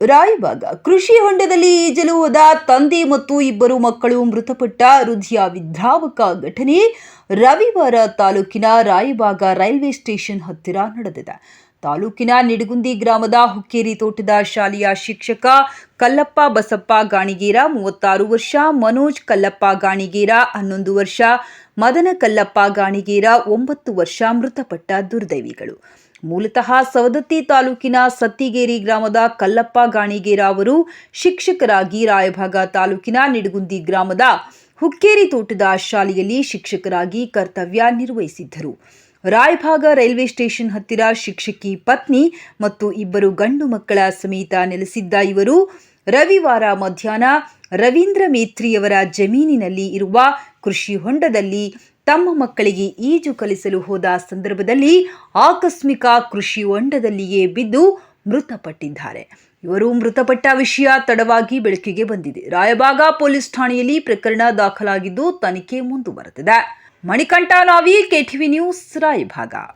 ರಾಯಬಾಗ. ಕೃಷಿ ಹೊಂಡದಲ್ಲಿ ಈಜಲು ಹೋದ ತಂದೆ ಮತ್ತು ಇಬ್ಬರು ಮಕ್ಕಳು ಮೃತಪಟ್ಟ ಹೃದಯ ವಿದ್ರಾವಕ ಘಟನೆ ರವಿವಾರ ತಾಲೂಕಿನ ರಾಯಬಾಗ ರೈಲ್ವೆ ಸ್ಟೇಷನ್ ಹತ್ತಿರ ನಡೆದಿದೆ. ತಾಲೂಕಿನ ನಿಡಗುಂದಿ ಗ್ರಾಮದ ಹುಕ್ಕೇರಿ ತೋಟದ ಶಾಲೆಯ ಶಿಕ್ಷಕ ಕಲ್ಲಪ್ಪ ಬಸಪ್ಪ ಗಾಣಿಗೇರ, ಮೂವತ್ತಾರು ವರ್ಷ, ಮನೋಜ್ ಕಲ್ಲಪ್ಪ ಗಾಣಿಗೇರ, ಹನ್ನೊಂದು ವರ್ಷ, ಮದನ ಕಲ್ಲಪ್ಪ ಗಾಣಿಗೇರ, ಒಂಬತ್ತು ವರ್ಷ ಮೃತಪಟ್ಟ ದುರ್ದೈವಿಗಳು. ಮೂಲತಃ ಸವದತ್ತಿ ತಾಲೂಕಿನ ಸತ್ತಿಗೇರಿ ಗ್ರಾಮದ ಕಲ್ಲಪ್ಪ ಗಾಣಿಗೇರ ಅವರು ಶಿಕ್ಷಕರಾಗಿ ರಾಯಭಾಗ ತಾಲೂಕಿನ ನಿಡಗುಂದಿ ಗ್ರಾಮದ ಹುಕ್ಕೇರಿ ತೋಟದ ಶಾಲೆಯಲ್ಲಿ ಶಿಕ್ಷಕರಾಗಿ ಕರ್ತವ್ಯ ನಿರ್ವಹಿಸಿದ್ದರು. ರಾಯಭಾಗ ರೈಲ್ವೆ ಸ್ಟೇಷನ್ ಹತ್ತಿರ ಶಿಕ್ಷಕಿ ಪತ್ನಿ ಮತ್ತು ಇಬ್ಬರು ಗಂಡು ಮಕ್ಕಳ ಸಮೇತ ನೆಲೆಸಿದ್ದ ಇವರು ರವಿವಾರ ಮಧ್ಯಾಹ್ನ ರವೀಂದ್ರ ಮೇತ್ರಿಯವರ ಜಮೀನಿನಲ್ಲಿ ಇರುವ ಕೃಷಿ ಹೊಂಡದಲ್ಲಿ ತಮ್ಮ ಮಕ್ಕಳಿಗೆ ಈಜು ಕಲಿಸಲು ಹೋದ ಸಂದರ್ಭದಲ್ಲಿ ಆಕಸ್ಮಿಕ ಕೃಷಿ ಹೊಂಡದಲ್ಲಿಯೇ ಬಿದ್ದು ಮೃತಪಟ್ಟಿದ್ದಾರೆ. ಇವರು ಮೃತಪಟ್ಟ ವಿಷಯ ತಡವಾಗಿ ಬೆಳಕಿಗೆ ಬಂದಿದೆ. ರಾಯಬಾಗ ಪೊಲೀಸ್ ಠಾಣೆಯಲ್ಲಿ ಪ್ರಕರಣ ದಾಖಲಾಗಿದ್ದು ತನಿಖೆ ಮುಂದುವರೆದಿದೆ. Manikanta Navi KTV news Raybag.